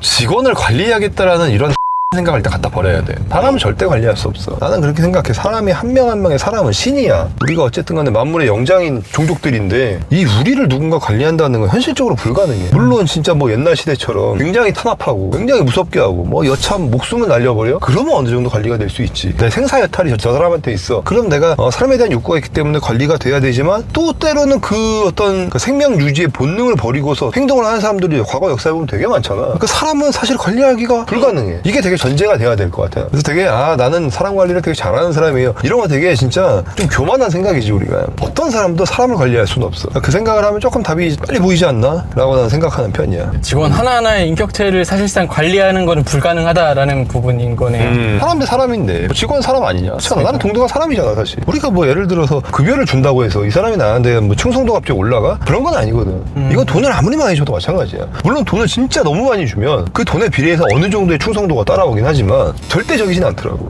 직원을 관리하겠다라는 이런 생각을 일단 갖다 버려야 돼. 사람을 절대 관리할 수 없어. 나는 그렇게 생각해. 사람이 한 명 한 명의 사람은 신이야. 우리가 어쨌든 간에 만물의 영장인 종족들인데 이 우리를 누군가 관리한다는 건 현실적으로 불가능해. 물론 진짜 뭐 옛날 시대처럼 굉장히 탄압하고 굉장히 무섭게 하고 뭐 여참 목숨을 날려버려? 그러면 어느 정도 관리가 될 수 있지. 내 생사 여탈이 저, 저 사람한테 있어. 그럼 내가 어, 사람에 대한 욕구가 있기 때문에 관리가 돼야 되지만 또 때로는 그 어떤 그 생명 유지의 본능을 버리고서 행동을 하는 사람들이 과거 역사에 보면 되게 많잖아. 그 사람은 사실 관리하기가 불가능해. 이게 되게 전제가 돼야 될 것 같아요. 그래서 되게 아 나는 사람 관리를 되게 잘하는 사람이에요. 이런 거 되게 진짜 좀 교만한 생각이지 우리가. 어떤 사람도 사람을 관리할 수는 없어. 그 생각을 하면 조금 답이 빨리 보이지 않나? 라고 나는 생각하는 편이야. 직원 하나하나의 인격체를 사실상 관리하는 것은 불가능하다라는 부분인 거네요. 사람 대 사람인데 뭐 직원 사람 아니냐? 그렇잖아. 나는 동료가 사람이잖아 사실. 우리가 뭐 예를 들어서 급여를 준다고 해서 이 사람이 나한테 뭐 충성도 갑자기 올라가? 그런 건 아니거든. 이건 돈을 아무리 많이 줘도 마찬가지야. 물론 돈을 진짜 너무 많이 주면 그 돈에 비례해서 어느 정도의 충성도가 따라 오긴 하지만 절대적이진 않더라고.